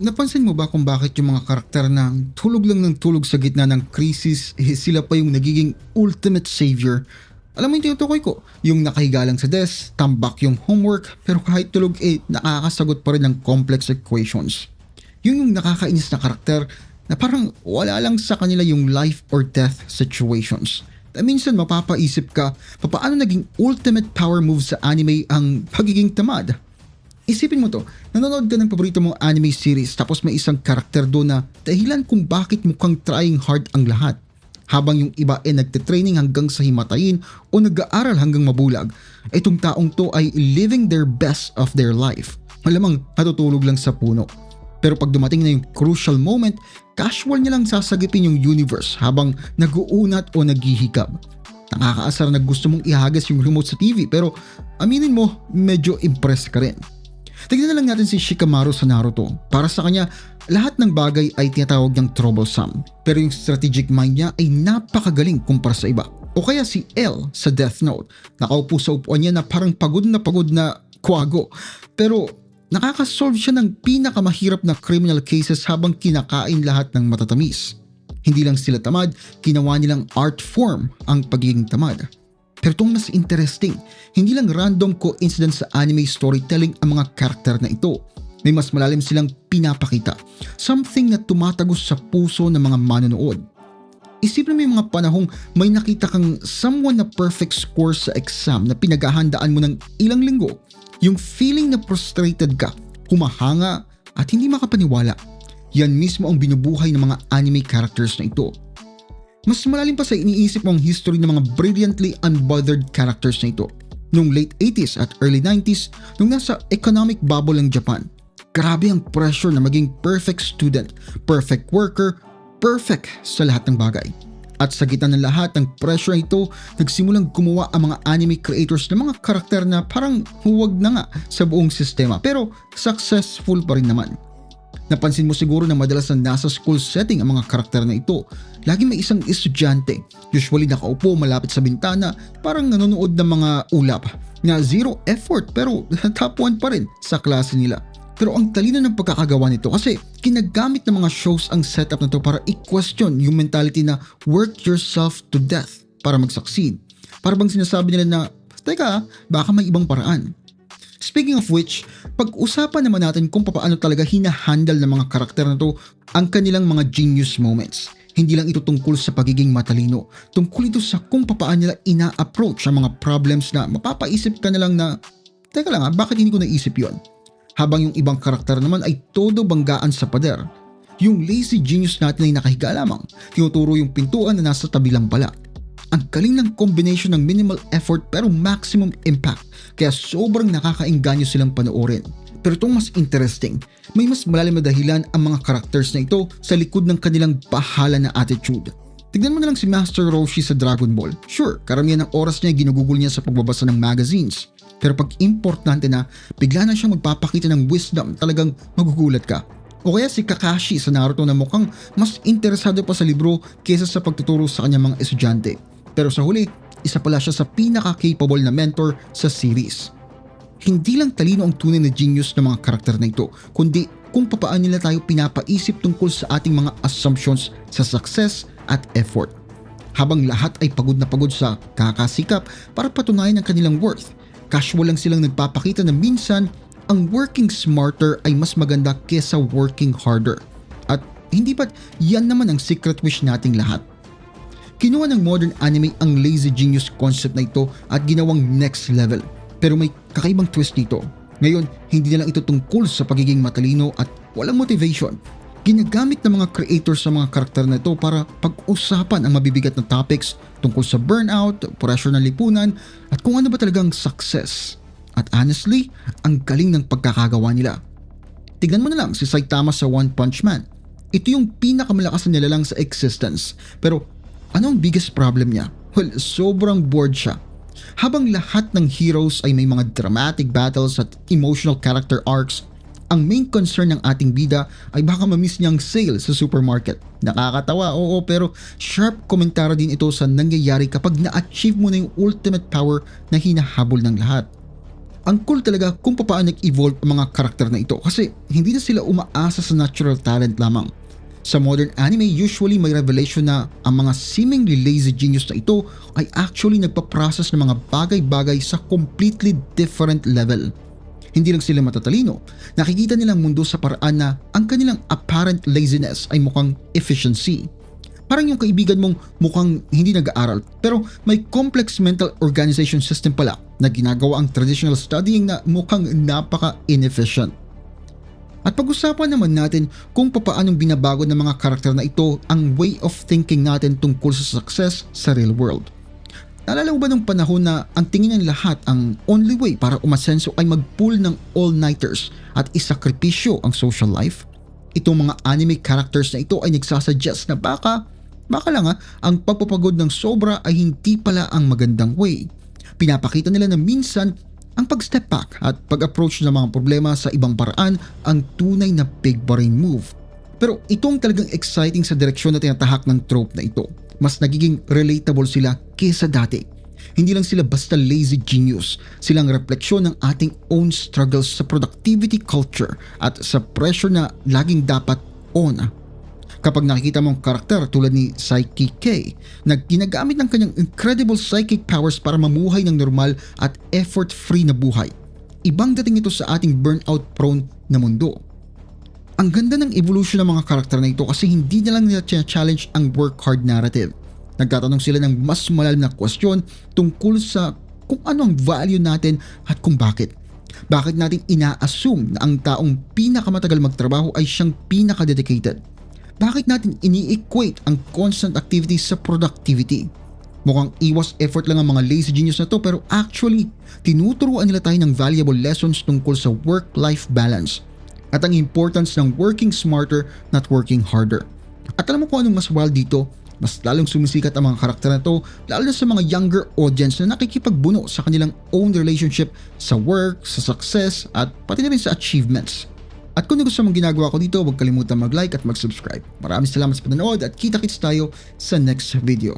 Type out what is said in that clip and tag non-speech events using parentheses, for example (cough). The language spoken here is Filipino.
napansin mo ba kung bakit yung mga karakter na tulog lang ng tulog sa gitna ng krisis, (laughs) eh, sila pa yung nagiging ultimate savior? Alam mo yung tinutukoy ko? Yung nakahiga lang sa desk, tambak yung homework, pero kahit tulog eh, nakakasagot pa rin ng complex equations. Yun yung nakakainis na karakter na parang wala lang sa kanila yung life or death situations. Na minsan mapapaisip ka, paano naging ultimate power move sa anime ang pagiging tamad? Isipin mo to, nanonood ka ng paborito mong anime series tapos may isang karakter doon na dahilan kung bakit mukhang trying hard ang lahat. Habang yung iba ay nagte-training hanggang sa himatayin o nag-aaral hanggang mabulag, itong taong to ay living their best of their life. Malamang natutulog lang sa puno. Pero pag dumating na yung crucial moment, casual niya lang sasagipin yung universe habang nag-uunat o naghihikab. Nakakaasar na gusto mong ihagas yung remote sa TV pero aminin mo, medyo impressed ka rin. Tignan na lang natin si Shikamaru sa Naruto. Para sa kanya, lahat ng bagay ay tinatawag niyang troublesome. Pero yung strategic mind niya ay napakagaling kumpara sa iba. O kaya si L sa Death Note. Nakaupo sa upuan niya na parang pagod na pagod na kwago. Pero nakakasolve siya ng pinakamahirap na criminal cases habang kinakain lahat ng matatamis. Hindi lang sila tamad, ginawa nilang art form ang pagiging tamad. Pero itong mas interesting, hindi lang random coincidence sa anime storytelling ang mga karakter na ito. May mas malalim silang pinapakita. Something na tumatagos sa puso ng mga manonood. Isipin mo yung mga panahong may nakita kang someone na perfect score sa exam na pinaghahandaan mo ng ilang linggo. Yung feeling na frustrated ka, humahanga at hindi makapaniwala. Yan mismo ang binubuhay ng mga anime characters na ito. Mas malalim pa sa iniisip mo ang history ng mga brilliantly unbothered characters na ito. Noong late 80s at early 90s, nung nasa economic bubble ng Japan, grabe ang pressure na maging perfect student, perfect worker, perfect sa lahat ng bagay. At sa gitna ng lahat ng pressure ito, nagsimulang gumawa ang mga anime creators ng mga karakter na parang huwag na nga sa buong sistema pero successful pa rin naman. Napansin mo siguro na madalas na nasa school setting ang mga karakter na ito. Lagi may isang estudyante, usually nakaupo malapit sa bintana, parang nanonood ng mga ulap na zero effort pero (laughs) top 1 pa rin sa klase nila. Pero ang talino ng pagkakagawa nito kasi kinagamit ng mga shows ang setup na to para i-question yung mentality na work yourself to death para mag-succeed. Para bang sinasabi nila na, teka, baka may ibang paraan. Speaking of which, pag-usapan naman natin kung paano talaga hinahandle ng mga karakter na to ang kanilang mga genius moments. Hindi lang ito tungkol sa pagiging matalino, tungkol ito sa kung paano nila ina-approach ang mga problems na mapapaisip ka na lang na, teka lang ha, bakit hindi ko naisip yon? Habang yung ibang karakter naman ay todo banggaan sa pader. Yung lazy genius natin ay nakahiga lamang, tinuturo yung pintuan na nasa tabi lang pala. Ang galing ng combination ng minimal effort pero maximum impact kaya sobrang nakakainganyo silang panoorin. Pero itong mas interesting, may mas malalim na dahilan ang mga characters na ito sa likod ng kanilang bahala na attitude. Tignan mo na lang si Master Roshi sa Dragon Ball. Sure, karamihan ng oras niya ginugugol niya sa pagbabasa ng magazines. Pero pag importante na, bigla na siyang magpapakita ng wisdom, talagang magugulat ka. O kaya si Kakashi sa Naruto na mukhang mas interesado pa sa libro kaysa sa pagtuturo sa kanyang mga estudyante. Pero sa huli, isa pala siya sa pinaka-capable na mentor sa series. Hindi lang talino ang tunay na genius ng mga karakter na ito, kundi kung papaano nila tayo pinapaisip tungkol sa ating mga assumptions sa success at effort. Habang lahat ay pagod na pagod sa kakasikap para patunayan ang kanilang worth, casual lang silang nagpapakita na minsan ang working smarter ay mas maganda kesa working harder. At hindi ba't yan naman ang secret wish nating lahat? Kinuha ng modern anime ang lazy genius concept na ito at ginawang next level. Pero may kakaibang twist dito. Ngayon, hindi na lang ito tungkol sa pagiging matalino at walang motivation. Ginagamit ng mga creators sa mga karakter na ito para pag-usapan ang mabibigat na topics tungkol sa burnout, pressure ng lipunan, at kung ano ba talagang success. At honestly, ang galing ng pagkakagawa nila. Tignan mo na lang si Saitama sa One Punch Man. Ito yung pinakamalakas na nilalang sa existence. Pero ano ang biggest problem niya? Well, sobrang bored siya. Habang lahat ng heroes ay may mga dramatic battles at emotional character arcs, ang main concern ng ating bida ay baka mamiss niyang sale sa supermarket. Nakakatawa, oo, pero sharp komentara din ito sa nangyayari kapag na-achieve mo na yung ultimate power na hinahabol ng lahat. Ang cool talaga kung paano nag-evolve ang mga karakter na ito kasi hindi na sila umaasa sa natural talent lamang. Sa modern anime, usually may revelation na ang mga seemingly lazy genius na ito ay actually nagpa-process ng mga bagay-bagay sa completely different level. Hindi lang sila matatalino, nakikita nilang mundo sa paraan na ang kanilang apparent laziness ay mukhang efficiency. Parang yung kaibigan mong mukhang hindi nag-aaral pero may complex mental organization system pala na ginagawa ang traditional studying na mukhang napaka-inefficient. At pag-usapan naman natin kung papaanong binabago ng mga karakter na ito ang way of thinking natin tungkol sa success sa real world. Naalala ba nung panahon na ang tingin ng lahat ang only way para umasenso ay mag-pull ng all-nighters at isakripisyo ang social life? Itong mga anime characters na ito ay nagsasuggest na baka, baka lang ha, ang pagpapagod ng sobra ay hindi pala ang magandang way. Pinapakita nila na minsan ang pag-step back at pag-approach ng mga problema sa ibang paraan ang tunay na big brain move. Pero itong talagang exciting sa direksyon na tinatahak ng trope na ito. Mas nagiging relatable sila kesa dati. Hindi lang sila basta lazy genius, silang refleksyon ng ating own struggles sa productivity culture at sa pressure na laging dapat on. Kapag nakikita mong karakter tulad ni Psyche K na ginagamit ng kanyang incredible psychic powers para mamuhay ng normal at effort-free na buhay, ibang dating ito sa ating burnout-prone na mundo. Ang ganda ng evolution ng mga karakter na ito kasi hindi na lang nila challenge ang work hard narrative. Nagtatanong sila ng mas malalim na kwestiyon tungkol sa kung ano ang value natin at kung bakit. Bakit natin ina-assume na ang taong pinakamatagal magtrabaho ay siyang pinaka-dedicated? Bakit natin ini-equate ang constant activity sa productivity? Mukhang iwas effort lang ang mga lazy genius na to pero actually, tinuturuan nila tayo ng valuable lessons tungkol sa work-life balance at ang importance ng working smarter not working harder. At alam mo kung anong mas wild dito? Mas lalong sumisikat ang mga karakter na to lalo na sa mga younger audience na nakikipagbuno sa kanilang own relationship sa work, sa success at pati na rin sa achievements. At kung gusto mong ginagawa ko dito, huwag kalimutan mag-like at mag-subscribe. Maraming salamat sa panonood at kita-kits tayo sa next video.